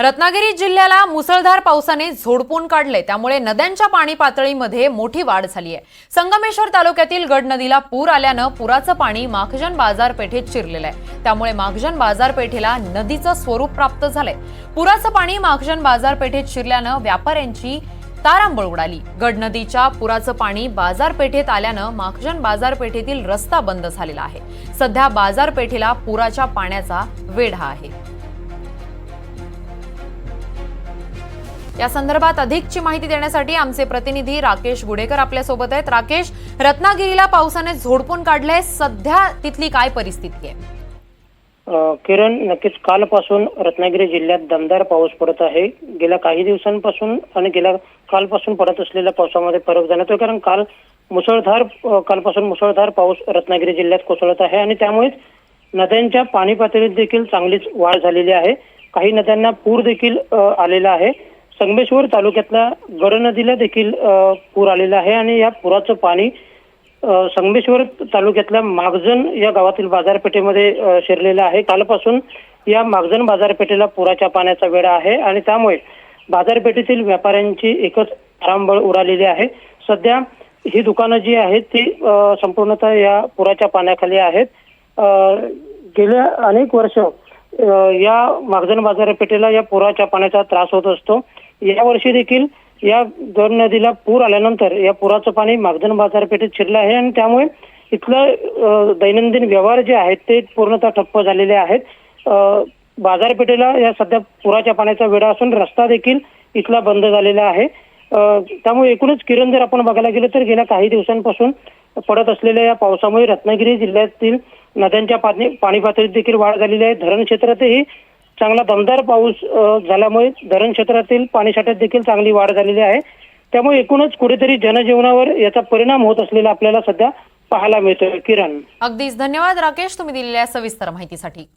रत्नागिरी जिल्ह्याला मुसळधार पावसाने झोडपून काढले. त्यामुळे नद्यांच्या पाणी पातळीमध्ये मोठी वाढ झाली आहे. संगमेश्वर तालुक्यातील गड नदीला पूर आल्यानं पुराचं पाणी माखजन बाजारपेठेत शिरलेलं आहे. त्यामुळे माखजन बाजारपेठेला नदीचं स्वरूप प्राप्त झालंय. पुराचं पाणी माखजन बाजारपेठेत शिरल्यानं व्यापाऱ्यांची तारांबळ उडाली. गड नदीच्या पुराचं पाणी बाजारपेठेत आल्यानं माखजन बाजारपेठेतील रस्ता बंद झालेला आहे. सध्या बाजारपेठेला पुराच्या पाण्याचा वेढा आहे. या संदर्भात अधिकची माहिती देण्यासाठी आमचे प्रतिनिधी राकेश गुडेकर आपल्यासोबत आहेत. राकेश रत्नागिरीला पावसाने झोडपून काढलंय. सध्या तिथली काय परिस्थिती आहे? किरण नक्कीच कालपासून रत्नागिरी जिल्ह्यात दमदार पाऊस पडत आहे. गेल्या काही दिवसांपासून आणि गेल्या कालपासून पडत असलेल्या पावसामध्ये फरक जाणवतोय. कारण काल मुसळधार कालपासून मुसळधार पाऊस रत्नागिरी जिल्ह्यात कोसळत आहे आणि त्यामुळेच नद्यांच्या पाणी पातळीत देखील चांगलीच वाढ झालेली आहे. काही नद्यांना पूर देखील आलेला आहे. संगमेश्वर तालुक्यातल्या गड नदीला देखील पूर आलेला आहे आणि या पुराचं पाणी संगमेश्वर तालुक्यातल्या मागजन या गावातील बाजारपेठेमध्ये शिरलेलं आहे. कालपासून या मागजन बाजारपेठेला पुराच्या पाण्याचा वेढा आहे आणि त्यामुळे बाजारपेठेतील व्यापाऱ्यांची एकच आरामबळ उडालेली आहे. सध्या ही दुकानं जी आहेत ती संपूर्णतः या पुराच्या पाण्याखाली आहेत. गेल्या अनेक वर्ष या मागजन बाजारपेठेला या पुराच्या पाण्याचा त्रास होत असतो. यावर्षी देखील या गड नदीला पूर आल्यानंतर या पुराचं पाणी मागधन बाजारपेठेत शिरलं आहे आणि त्यामुळे इथलं दैनंदिन व्यवहार जे आहेत ते पूर्णतः ठप्प झालेले आहेत. बाजारपेठेला या सध्या पुराच्या पाण्याचा वेढा असून रस्ता देखील इथला बंद झालेला आहे. त्यामुळे एकूणच किरण जर आपण बघायला गेलं तर गेल्या काही दिवसांपासून पडत असलेल्या या पावसामुळे रत्नागिरी जिल्ह्यातील नद्यांच्या पाणी पाणी पातळीत देखील वाढ झालेली आहे. धरण क्षेत्रातही चांगला दमदार पाऊस झाल्यामुळे धरण क्षेत्रातील पाणीसाठ्यात देखील चांगली वाढ झालेली आहे. त्यामुळे एकूणच कुठेतरी जनजीवनावर याचा परिणाम होत असलेला आपल्याला सध्या पाहायला मिळतोय. किरण. अगदीच. धन्यवाद राकेश तुम्ही दिलेल्या सविस्तर माहितीसाठी.